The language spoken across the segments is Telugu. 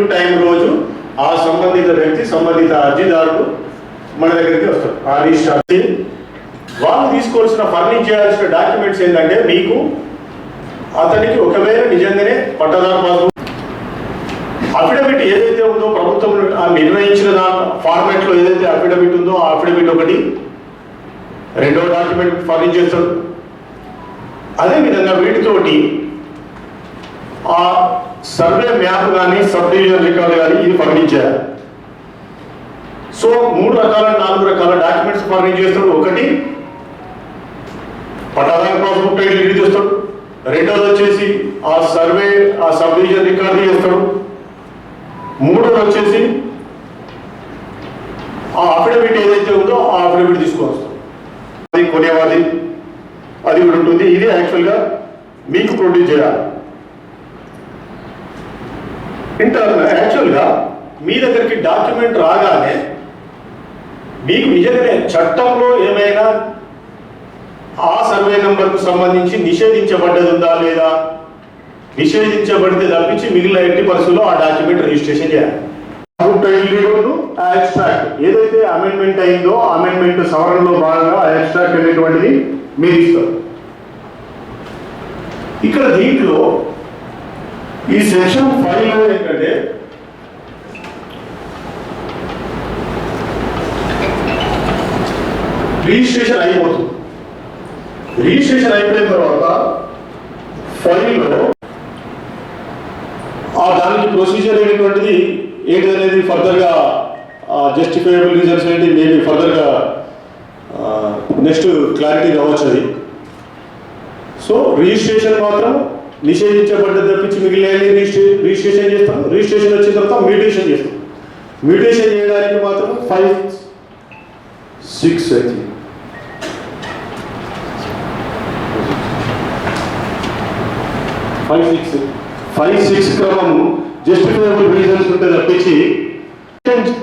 డే టైం రోజు ఆ సంబంధిత వ్యక్తి సంబంధిత అర్జీదారుడు మన దగ్గరికి వస్తారు ఆ రిజిస్టర్ వాళ్ళు తీసుకోవాల్సిన ఫర్నిష్ చేయాల్సిన డాక్యుమెంట్స్ ఏంటంటే మీకు అతనికి ఒకవేళ నిజంగానే పట్టదారు పాస్బుక్ అఫిడవిట్ ఏదైతే ఉందో ప్రభుత్వం ఆ నిర్ణయించిన దాని ఫార్మాట్లో ఏదైతే అఫిడవిట్ ఉందో ఆ అఫిడవిట్ ఒకటి రెండో డాక్యుమెంట్ ఫర్నిచ్ చేస్తాడు. అదేవిధంగా వీటితోటి ఆ సర్వే మ్యాప్ కానీ సబ్ డివిజన్ రికార్డు కానీ ఇది ఫర్నిచ్ చేయాలి సో మూడు రకాల నాలుగు రకాల డాక్యుమెంట్స్ ఫర్నిచ్ చేస్తాడు ఒకటి పట్టాదాయ క్రాస్ బుక్ టైటిల్ ఇది చేస్తాడు రెండోది వచ్చేసి ఆ సర్వే ఆ సబ్ డివిజన్ రికార్డు చేస్తాడు మూడోది వచ్చేసి ఆ అఫిడవిట్ ఏదైతే ఉందో ఆ అఫిడవిట్ తీసుకొస్తాం అది కొనేవాది అది కూడా ఉంటుంది. ఇది యాక్చువల్గా మీకు ప్రొడ్యూస్ చేయాలి. ఇంటర్ యాక్చువల్గా మీ దగ్గరికి డాక్యుమెంట్ రాగానే మీకు నిజంగానే చట్టంలో ఏమైనా ఆ సర్వే నంబర్కు సంబంధించి నిషేధించబడ్డది ఉందా లేదా? నిషేధించబడితే తప్పించి మిగిలిన ఎట్టి పరిస్థితుల్లో ఆ డాక్యుమెంట్ రిజిస్ట్రేషన్ చేయాలి. ఎక్స్ట్రాక్ట్ ఏదైతే అమెండ్మెంట్ అయిందో అమెండ్మెంట్ సవరణలో భాగంగా ఎక్స్ట్రాక్ట్ అనేటువంటిది మీరు ఇస్తారు. ఇక్కడ దీంట్లో ఈ సెక్షన్ ఫైవ్లో ఏంటంటే రిజిస్ట్రేషన్ అయిపోతుంది. రిజిస్ట్రేషన్ అయిపోయిన తర్వాత ఫైల్లో ఆ దానికి ప్రొసీజర్ అనేటువంటిది ఏంటి అనేది ఫర్దర్గా జస్టిఫైబుల్ రీజన్స్ ఏంటి మేబీ ఫర్దర్గా నెక్స్ట్ క్లారిటీ రావచ్చు అది సో రిజిస్ట్రేషన్ మాత్రం నిషేధించబడ్డది తప్పించి మిగిలిన రిజిస్ట్రేషన్ చేస్తాం. రిజిస్ట్రేషన్ వచ్చిన తర్వాత మ్యూటేషన్ చేస్తాం. మ్యూటేషన్ చేయడానికి మాత్రం ఫైవ్ సిక్స్ అయితే. Five six. ఫైవ్ సిక్స్ క్రమం జస్టిఫైబుల్ రీజన్స్ ఉంటే తప్పించి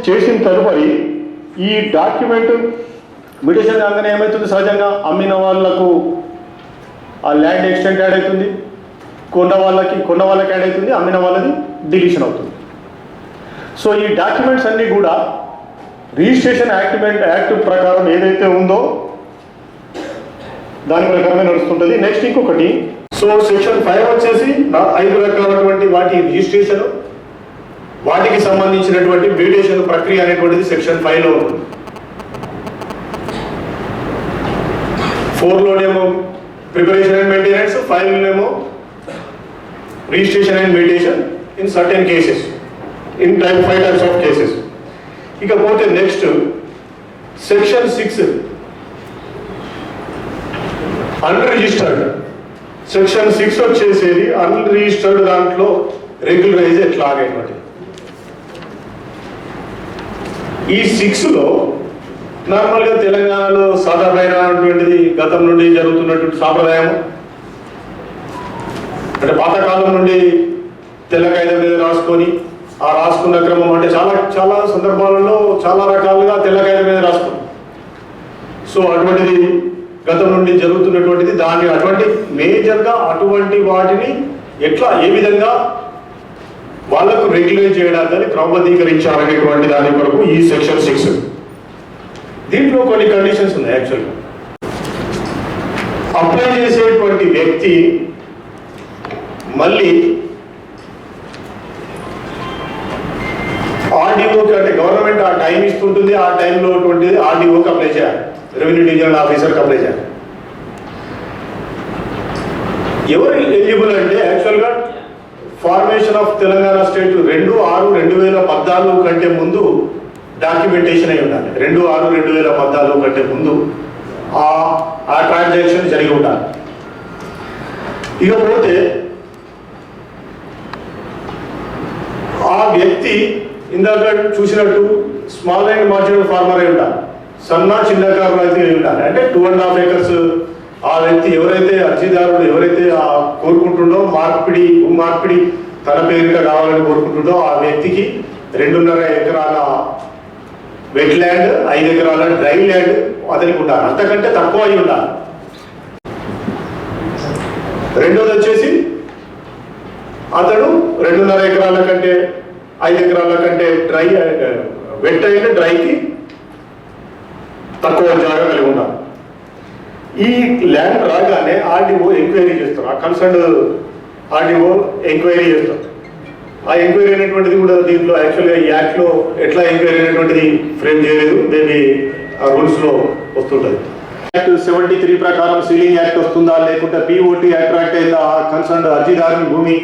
చేసిన తదుపరి ఈ డాక్యుమెంట్ మ్యూటేషన్ కాగానే ఏమవుతుంది? సహజంగా అమ్మిన వాళ్ళకు ఆ ల్యాండ్ ఎక్స్టెంట్ యాడ్ అవుతుంది. కొన్న వాళ్ళకి కొన్న వాళ్ళకి యాడ్ అవుతుంది అమ్మిన వాళ్ళది డిలీషన్ అవుతుంది. సో ఈ డాక్యుమెంట్స్ అన్నీ కూడా రిజిస్ట్రేషన్ యాక్టిమెంట్ యాక్ట్ ప్రకారం ఏదైతే ఉందో దాని ప్రకారమే నడుస్తుంటుంది. నెక్స్ట్ ఇంకొకటి సో సెక్షన్ ఫైవ్ వచ్చేసి ఐదు రకాలైనటువంటి వాటి రిజిస్ట్రేషన్ వాటికి సంబంధించినటువంటి మ్యూటేషన్ ప్రక్రియ అనేటువంటిది సెక్షన్ ఫైవ్లో ఉంటుంది ఫోర్ లోనేమో preparation and maintenance five లోనేమో registration and meditation in certain cases in type five types of cases ఇకపోతే next section six unregistered section six వచ్చేసేది అన్రిజిస్టర్డ్ దాంట్లో రెగ్యులరైజ్ ఎట్లా ఈ సిక్స్లో తెలంగాణలో సాధారణమైనటువంటిది గతం నుండి జరుగుతున్నటువంటి సాంప్రదాయం అంటే పాతకాలం నుండి తెల్ల కాగితం మీద రాసుకొని ఆ రాసుకున్న క్రమం అంటే చాలా చాలా సందర్భాలలో చాలా రకాలుగా తెల్ల కాగితం మీద రాసుకున్నాం. సో అటువంటిది గతం నుండి జరుగుతున్నటువంటిది దాన్ని అటువంటి మేజర్గా అటువంటి వాటిని ఎట్లా ఏ విధంగా వాళ్ళకు రెగ్యులేట్ చేయడానికి క్రమబద్ధీకరించాలనేటువంటి దాని కొరకు ఈ సెక్షన్ సిక్స్ దీంట్లో కొన్ని కండిషన్స్ ఉన్నాయి యాక్చువల్గా అప్లై చేసేటువంటి వ్యక్తి మళ్ళీ ఆర్డీఓకి అంటే గవర్నమెంట్ ఆ టైం ఇస్తుంటుంది ఆ టైంలో అటువంటిది ఆర్డీఓకి అప్లై చేయాలి. రెవెన్యూ డివిజనల్ ఆఫీసర్కి అప్లై చేయాలి. ఎవరు ఎలిజిబుల్ అంటే యాక్చువల్గా ఫార్మేషన్ ఆఫ్ తెలంగాణ స్టేట్ రెండు ఆరు రెండు వేల పద్నాలుగు కంటే ముందు డాక్యుమెంటేషన్ అయి ఉండాలి. రెండు ఆరు రెండు వేల పద్నాలుగు కంటే ముందు ఆ ఆ ట్రాన్సాక్షన్ జరిగి ఉండాలి. ఇకపోతే ఆ వ్యక్తి ఇందాక చూసినట్టు స్మాల్ అండ్ మార్జినల్ ఫార్మర్ అయి ఉండాలి సన్న చిన్నకారు రైతు అయి ఉండాలి అంటే టూ అండ్ హాఫ్ ఏకర్స్ ఆ వ్యక్తి ఎవరైతే అర్జీదారుడు ఎవరైతే ఆ కోరుకుంటుండో మార్పిడి మార్పిడి తన పేరిట కావాలని కోరుకుంటుండో ఆ వ్యక్తికి రెండున్నర ఎకరాల వెట్ ల్యాండ్ ఐదు ఎకరాల డ్రై ల్యాండ్ అతనికి ఉండాలి. అంతకంటే తక్కువ అయి ఉండాలి. రెండోది వచ్చేసి అతడు రెండున్నర ఎకరాల కంటే ఐదు ఎకరాల కంటే డ్రై వెట్ అయితే డ్రైకి తక్కువ జాగా కలిగి ఉండాలి. ఈ ల్యాండ్ రాగానే ఆర్డీఓ ఎంక్వైరీ చేస్తారు. ఆ కన్సర్న్ ఆర్డీఓ ఎంక్వైరీ చేస్తారు. ఆ ఎంక్వైరీ అనేటువంటిది కూడా దీంట్లో యాక్చువల్గా ఈ యాక్ట్లో ఎట్లా ఎంక్వైరీ అనేటువంటిది ఫ్రేమ్ చేయలేదు. మేబీ ఆ రూల్స్లో వస్తుంటుంది. యాక్ట్ సెవెంటీ త్రీ ప్రకారం సీలింగ్ యాక్ట్ వస్తుందా? లేకుంటే పిఓటీ అట్రాక్ట్ అయిందా ఆ కన్సర్న్ అర్జీదారుని భూమి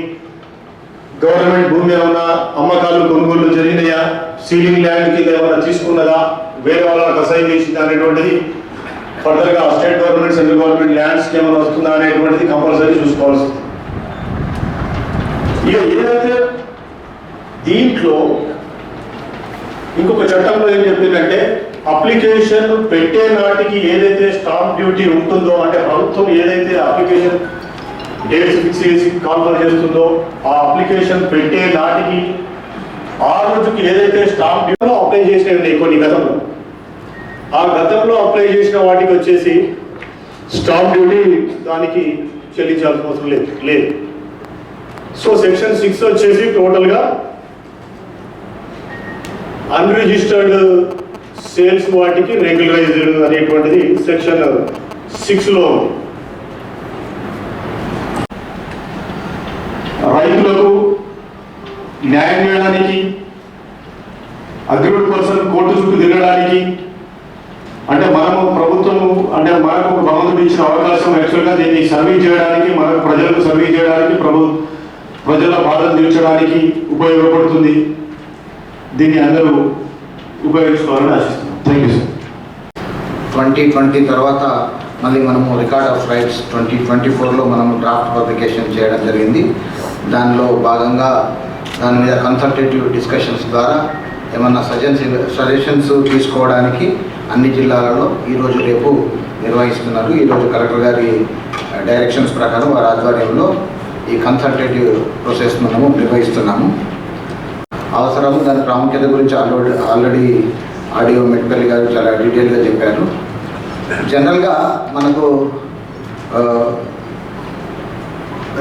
గవర్నమెంట్ భూమి ఏమైనా అమ్మకాలు కొనుగోలు జరిగినాయా? సీలింగ్ ల్యాండ్ కింద ఏమైనా తీసుకున్నదా వేరే వాళ్ళకి అసైన్ చేసిందా అనేటువంటిది ఫర్దర్గా స్టేట్ గవర్నమెంట్ సెంట్రల్ గవర్నమెంట్ ల్యాండ్స్కి ఏమైనా వస్తుందా అనేటువంటిది కంపల్సరీ చూసుకోవాల్సి ఇక ఏదైతే దీంట్లో ఇంకొక చట్టంలో ఏం చెప్పిందంటే అప్లికేషన్ పెట్టే నాటికి ఏదైతే స్టాంప్ డ్యూటీ ఉంటుందో అంటే ప్రభుత్వం ఏదైతే అప్లికేషన్ డేట్స్ ఫిక్స్ చేసి కాన్ఫర్ చేస్తుందో ఆ అప్లికేషన్ పెట్టే నాటికి ఆ రోజుకి ఏదైతే స్టాంప్ డ్యూటీలో అప్లై చేసినవి కొన్ని గతంలో. ఆ గతంలో అప్లై చేసిన వాటికి వచ్చేసి స్టాంప్ డ్యూటీ దానికి చెల్లించాల్సిన అవసరం లేదు. లేదు. సో సెక్షన్ సిక్స్ వచ్చేసి టోటల్గా అన్రిజిస్టర్డ్ సేల్స్ వాటికి రెగ్యులరైజ్డ్ అనేటువంటిది సెక్షన్ సిక్స్లో ఉంది రైతులకు న్యాయం చేయడానికి అగ్రిడ్ పర్సన్ కోర్టు చుట్టూ తిరగడానికి అంటే మనము ప్రభుత్వము అంటే మనకు ఒక భగవంతుడు ఇచ్చిన అవకాశం యాక్చువల్గా దీన్ని సర్వీస్ చేయడానికి మనకు ప్రజలకు సర్వీస్ చేయడానికి ప్రభు ప్రజల బాధను తీర్చడానికి ఉపయోగపడుతుంది. దీన్ని అందరూ ఉపయోగించుకోవాలని ఆశిస్తున్నాం. Thank you sir twenty twenty తర్వాత మళ్ళీ మనము record of rights twenty twenty ఫోర్లో మనము డ్రాఫ్ట్ పబ్లికేషన్ చేయడం జరిగింది. దానిలో భాగంగా దాని మీద కన్సల్టేటివ్ డిస్కషన్స్ ద్వారా ఏమన్నా సజెన్స్ సజెషన్స్ తీసుకోవడానికి అన్ని జిల్లాలలో ఈరోజు రేపు నిర్వహిస్తున్నారు. ఈరోజు కలెక్టర్ గారి డైరెక్షన్స్ ప్రకారం వారి ఆధ్వర్యంలో ఈ కన్సల్టేటివ్ ప్రాసెస్ మనము నిర్వహిస్తున్నాము. అవసరము దాని ప్రాముఖ్యత గురించి ఆల్రెడీ ఆల్రెడీ ఆడియో మెట్పల్లి గారు చాలా డీటెయిల్గా చెప్పారు. జనరల్గా మనకు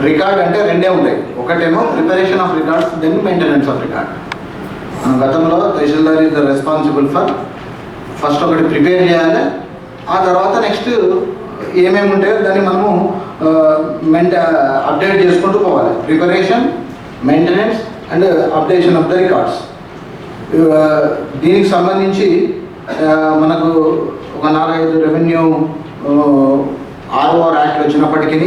రికార్డ్ అంటే రెండే ఉంటాయి ఒకటేమో preparation of records then maintenance of record మన గతంలో tahsildar is the responsible for first ఒకటి ప్రిపేర్ చేయాలి ఆ తర్వాత నెక్స్ట్ ఏమేమి ఉంటాయో దాన్ని మనము మెంట అప్డేట్ చేసుకుంటూ పోవాలి. Preparation maintenance and updation of the records దీనికి సంబంధించి మనకు ఒక నాలుగైదు రెవెన్యూ ఆర్ఓఆర్ యాక్ట్ వచ్చినప్పటికీ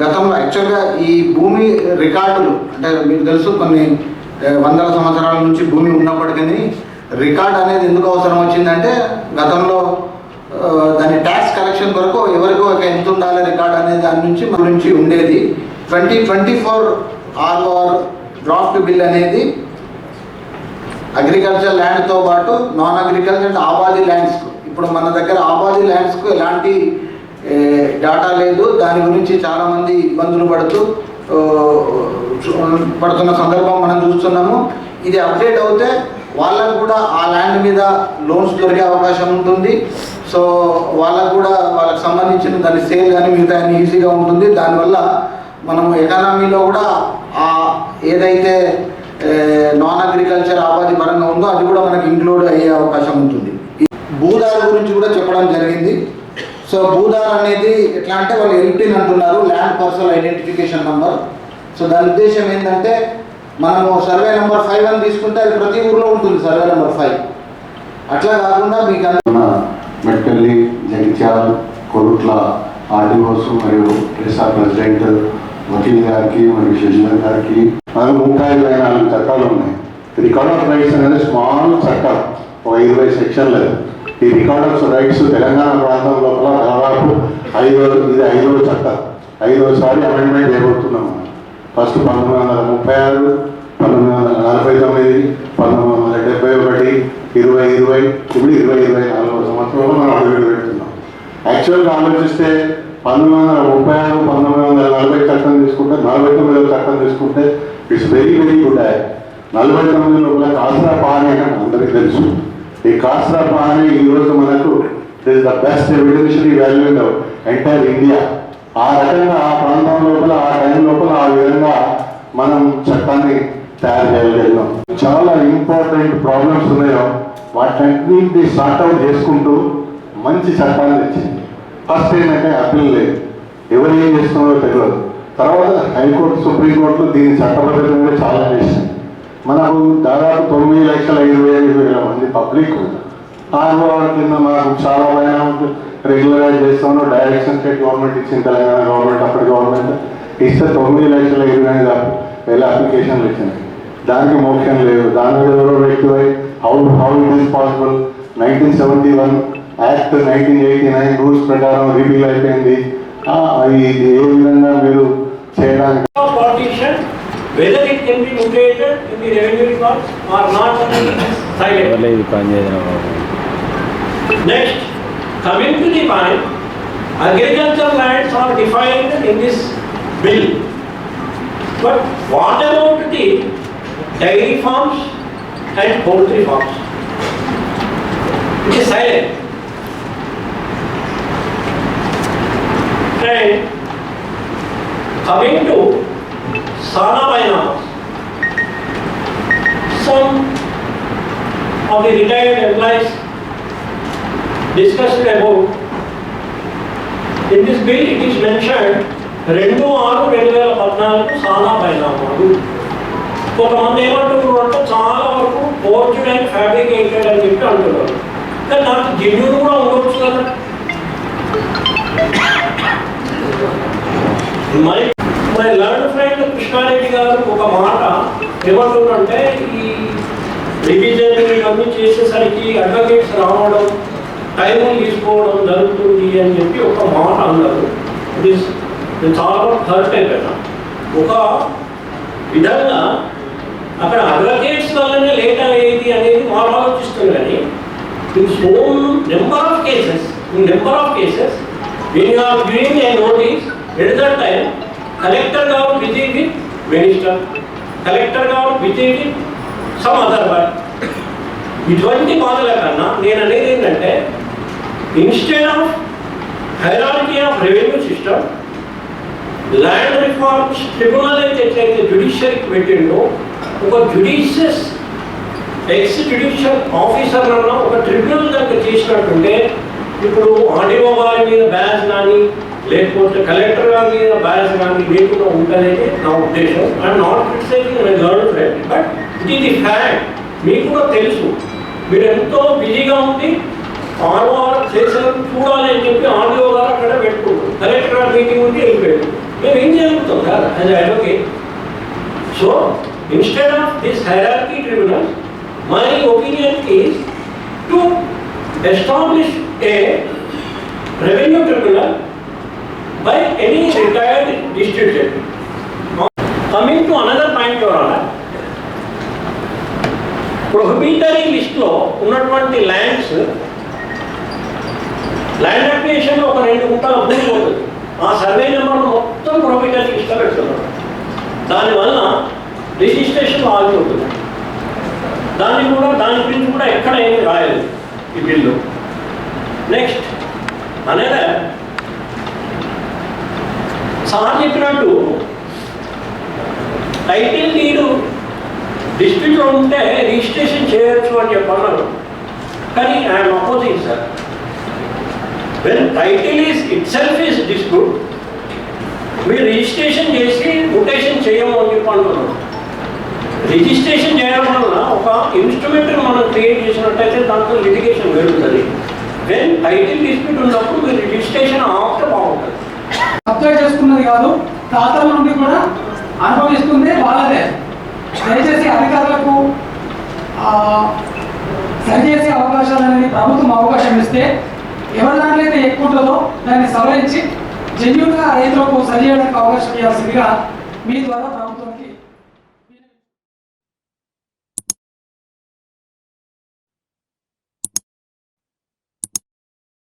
గతంలో యాక్చువల్గా ఈ భూమి రికార్డులు అంటే మీకు తెలుసు కొన్ని వందల సంవత్సరాల నుంచి భూమి ఉన్నప్పటికీ రికార్డ్ అనేది ఎందుకు అవసరం వచ్చిందంటే గతంలో దాని ట్యాక్స్ కలెక్షన్ కొరకు ఎవరికో ఒక ఎంత ఉండాలి రికార్డ్ అనే దాని నుంచి మన నుంచి ఉండేది. Twenty twenty four ROR draft bill అనేది అగ్రికల్చర్ ల్యాండ్తో పాటు నాన్ అగ్రికల్చర్ అండ్ ఆబాది ల్యాండ్స్కు ఇప్పుడు మన దగ్గర ఆబాది ల్యాండ్స్కు ఎలాంటి డాటా లేదు. దాని గురించి చాలామంది ఇబ్బందులు పడుతూ పడుతున్న సందర్భం మనం చూస్తున్నాము. ఇది అప్డేట్ అవుతే వాళ్ళకు కూడా ఆ ల్యాండ్ మీద లోన్స్ దొరికే అవకాశం ఉంటుంది. సో వాళ్ళకు కూడా వాళ్ళకి సంబంధించిన దాని సేల్ కానీ మిగతా ఈజీగా ఉంటుంది. దానివల్ల మనం ఎకానమీలో కూడా ఆ ఏదైతే నాన్ అగ్రికల్చర్ ఆబాది పరంగా ఉందో అది కూడా మనకి ఇంక్లూడ్ అయ్యే అవకాశం ఉంటుంది. ఈ భూదారు గురించి కూడా చెప్పడం జరిగింది. సో భూదార్ అనేది ఎట్లా అంటే వాళ్ళు ఎల్పిన్ అంటున్నారు land personal identification number so దాని ఉద్దేశం ఏంటంటే మనము సర్వే నెంబర్ ఫైవ్ అని తీసుకుంటే అది ప్రతి ఊర్లో ఉంటుంది సర్వే నెంబర్ ఫైవ్ అట్లా కాకుండా మీకు అన్ని ఉన్న మెట్పల్లి జగిత్యాల్ కొరుట్ల ఆర్డీఓస్ మరియు ట్రెసా ప్రెసిడెంట్ వకీల్ గారికి మరియు శశిధర్ గారికి మనకు ముప్పై ఇరవై నాలుగు చట్టాలు ఉన్నాయి. రికార్డ్ ఆఫ్ రైట్స్ అనేది స్మాల్ చట్టం. ఒక ఇరవై సెక్షన్లు ఈ రికార్డ్ ఆఫ్ రైట్స్ తెలంగాణ ప్రాంతం లోపల దాదాపు ఐదో ఇది ఐదో చట్టం. ఐదోసారి అమెండ్మెంట్ చేయబోతున్నాం ఫస్ట్ పంతొమ్మిది వందల ముప్పై ఆరు పంతొమ్మిది వందల నలభై తొమ్మిది పంతొమ్మిది వందల డెబ్బై ఒకటి ఇరవై ఇరవై ఇప్పుడు ఇరవై ఇరవై నాలుగో సంవత్సరంలో మనం అడుగులు పెడుతున్నాం. యాక్చువల్గా ఆలోచిస్తే పంతొమ్మిది వందల ముప్పై ఆరు పంతొమ్మిది వందల నలభై చట్టం తీసుకుంటే నలభై తొమ్మిదో చట్టం తీసుకుంటే it's very very good act నలభై తొమ్మిది లోపల కాసరా పాని అని అందరికీ తెలుసు. ఈ కాసరా అనే ఈరోజు రోజు మనకు the best evidentiary value in entire India ఆ రకంగా ఆ ప్రాంతం లోపల ఆ టైం లోపల ఆ విధంగా మనం చట్టాన్ని తయారు చేయగలిగాం. చాలా ఇంపార్టెంట్ ప్రాబ్లమ్స్ ఉన్నాయో వాటన్నింటినీ సార్ట్అవుట్ చేసుకుంటూ మంచి చట్టాన్ని తెచ్చింది. ఫస్ట్ ఏంటంటే అప్పీల్ లేదు. ఎవరు ఏం చేస్తున్నారో తెలియదు. తర్వాత హైకోర్టు సుప్రీంకోర్టు దీని చట్టబద్ధంగా చాలా చేసింది. మనకు దాదాపు తొమ్మిది లక్షల ఇరవై ఐదు వేల మంది పబ్లిక్ ఆర్ఓఆర్ కింద మనకు చాలా పైన రెగ్యులర్గా చేస్తాను డైరెక్షన్ స్టేట్ గవర్నమెంట్ ఇచ్చిన తెలంగాణ గవర్నమెంట్ అప్పటి గవర్నమెంట్ ఇస్తే తొమ్మిది లక్షల ఇరవై ఐదు వేల అప్లికేషన్లు ఇచ్చినాయి దానికి మోక్షం లేదు. దాని మీద ఎవరో వ్యక్తి how how it is possible nineteen seventy one act nineteen eighty nine rules ప్రకారం రిపీల్ అయిపోయింది. ఏ విధంగా మీరు చేయడానికి Whether it can be mutated in the revenue records or not, silent. Next, coming to the point, agriculture lands are defined in this bill. But what about the dairy farms and poultry farms? It is silent. And coming to Sana Bylaws, some of the retired employees discussed about, in this bill it is mentioned, రెండు ఆరు రెండు వేల పద్నాలుగు సానా పరిణామాలు కొంతమంది ఏమంటున్నారు అంటే చాలా వరకు ఫోర్చుడ్ అండ్ ఫ్యాబ్రికేటెడ్ అని చెప్పి అంటున్నారు కానీ నాకు జెన్యున్ కూడా ఉండొచ్చు కదా మరి మరి లర్న్ ఫ్రెండ్ కృష్ణారెడ్డి గారు ఒక మాట ఏమంటున్నారంటే ఈ రివిజన్ ఇవన్నీ చేసేసరికి అడ్వకేట్స్ రావడం టైం తీసుకోవడం జరుగుతుంది అని చెప్పి ఒక మాట అన్నారు. ఇది చాలా చాలా టైం అయిపోయినా ఒక విధంగా అక్కడ అడ్వకేట్స్ వల్లనే లేట్ అయ్యేది అనేది వాళ్ళు ఆలోచిస్తుంది కానీ in so number of cases in number of cases when you are a notice at that time collector గారు busy with minister, collector గారు busy with some other one. ఇటువంటి బాధల కన్నా నేను అనేది ఏంటంటే instead of hierarchy of revenue system land reforms tribunal అయితే ఎట్లయితే జుడిషియరీకి పెట్టిండో ఒక జ్యుడిషియస్ ఎక్స్ జ్యుడిషియల్ ఆఫీసర్ ఒక ట్రిబ్యునల్ దగ్గర చేసినట్టుంటే ఇప్పుడు ఆడియో వారి మీద బ్యాన్స్ కానీ లేకపోతే కలెక్టర్ గారి మీద బ్యాచ్ కానీ లేకుండా ఉంటుందనేది నా ఉద్దేశం. I'm not criticising my girl friend but it is the fact. మీకు కూడా తెలుసు. మీరు ఎంతో బిజీగా ఉంది ఆరో ఆరు చేసినట్టు చూడాలి అని చెప్పి ఆడియో గారు అక్కడ పెట్టుకుంటారు. కలెక్టర్ గారి మీటింగ్ ఉంది వెళ్ళిపోయారు. మేము ఏం చేయగలుగుతాం? Sir as advocate. So, instead of this hierarchy tribunal, my opinion is to establish a revenue tribunal by any retired institution. judge. Coming to another point, Your Honor, prohibitory లిస్ట్లో ఉన్నటువంటి ల్యాండ్స్ ల్యాండ్ అప్లికేషన్ ఒక రెండు గుంటల భూమి ఉంటుంది ఆ సర్వే నెంబర్ మొత్తం ప్రొహిబిటరీ లిస్ట్లో పెడుతున్నారు దానివల్ల రిజిస్ట్రేషన్ ఆగిపోతుంది దాన్ని కూడా దాని గురించి కూడా ఎక్కడ ఏమి రాయలేదు ఈ బిల్లు నెక్స్ట్ అనేది సార్ చెప్పినట్టు. టైటిల్ డీడు డిస్ట్రిక్ట్లో ఉంటే రిజిస్ట్రేషన్ చేయొచ్చు అని చెప్పన్నారు. కానీ I'm opposing sir. When title is itself is dispute మీరు రిజిస్ట్రేషన్ చేసి ముటేషన్ చేయము అని చెప్పి అంటున్నాం రిజిస్ట్రేషన్ చేయడం వల్ల ఒక ఇన్స్ట్రుమెంట్ మనం క్రియేట్ చేసినట్టయితే దాంట్లో లిటిగేషన్ పెరుగుతుంది వెన్ టైటిల్ డిస్ప్యూట్ ఉన్నప్పుడు మీరు రిజిస్ట్రేషన్ ఆఫ్ కాదు. తాతల నుండి కూడా అనుభవిస్తుంది వాళ్ళదే. దయచేసి అధికారులకు ఆ, సరిచేసే అవకాశాలు అనేది ప్రభుత్వం అవకాశం ఇస్తే ఎవరి దాంట్లో అయితే ఎక్కువ ఉంటుందో దాన్ని సవరించి జెన్యున్గా రైతులకు సరి చేయడానికి అవకాశం ఇవ్వాల్సిందిగా మీ ద్వారా